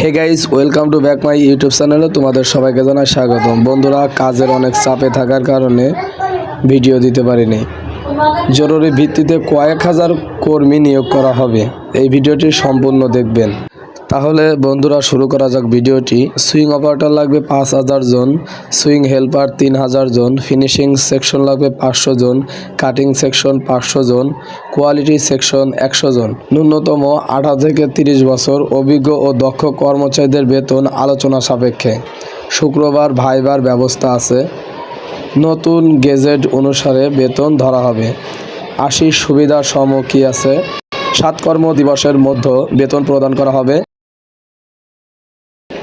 Hey guys welcome to back my YouTube চ্যানেলে তোমাদের সবাইকে জানাই স্বাগতম। বন্ধুরা, কাজের অনেক চাপে থাকার কারণে ভিডিও দিতে পারিনি। জরুরি ভিত্তিতে কয়েক হাজার কর্মী নিয়োগ করা হবে। এই ভিডিওটি সম্পূর্ণ দেখবেন। তাহলে বন্ধুরা শুরু করা যাক ভিডিওটি। সুইং অপারেটর লাগবে পাঁচ হাজার জন, সুইং হেল্পার তিন হাজার জন, ফিনিশিং সেকশন লাগবে পাঁচশো জন, কাটিং সেকশন পাঁচশো জন, কোয়ালিটি সেকশন একশো জন। ন্যূনতম আঠারো থেকে তিরিশ বছর অভিজ্ঞ ও দক্ষ কর্মচারীদের বেতন আলোচনা সাপেক্ষে। শুক্রবার ভাইবার ব্যবস্থা আছে। নতুন গেজেট অনুসারে বেতন ধরা হবে। আশি সুবিধা সম কি আছে। সাত কর্ম দিবসের মধ্যে বেতন প্রদান করা হবে।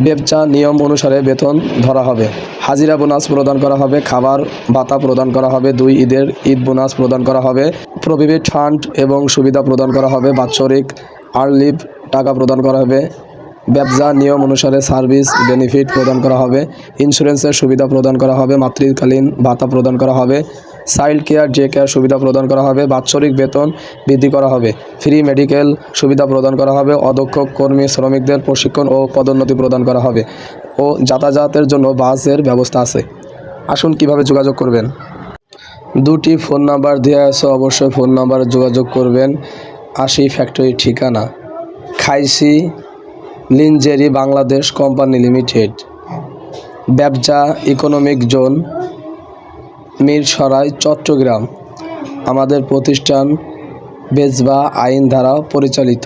ব্যবসা নিয়ম অনুসারে বেতন ধরা হবে। হাজিরা বোনাস প্রদান করা হবে, খাবার, ভাতা প্রদান করা হবে, দুই ঈদের ঈদ বোনাস প্রদান করা হবে প্রভিডেন্ট ফান্ড এবং সুবিধা প্রদান করা হবে, বাৎসরিক আর্লিভ টাকা প্রদান করা হবে ব্যবসা নিয়ম অনুসারে সার্ভিস বেনিফিট প্রদান করা হবে, ইন্স্যুরেন্সের সুবিধা প্রদান করা হবে, মাতৃকালীন ভাতা প্রদান করা হবে চাইল্ড কেয়ার ডে কেয়ার সুবিধা প্রদান করা হবে, বাৎসরিক বেতন বৃদ্ধি করা হবে, ফ্রি মেডিকেল সুবিধা প্রদান করা হবে, অদক্ষ কর্মী, শ্রমিকদের প্রশিক্ষণ ও পদোন্নতি প্রদান করা হবে ও যাতায়াতের জন্য বাসের ব্যবস্থা আছে। আসুন কীভাবে যোগাযোগ করবেন? দুটি ফোন নাম্বার দেওয়া আছে, অবশ্যই ফোন নাম্বারে যোগাযোগ করবেন। আশি ফ্যাক্টরি ঠিকানা, খাইসি লিনজেরি বাংলাদেশ কোম্পানি লিমিটেড। ব্যবসা, ইকোনমিক জোন মিরসরাই চট্টগ্রাম। আমাদের প্রতিষ্ঠান বেজবা আইন দ্বারা পরিচালিত।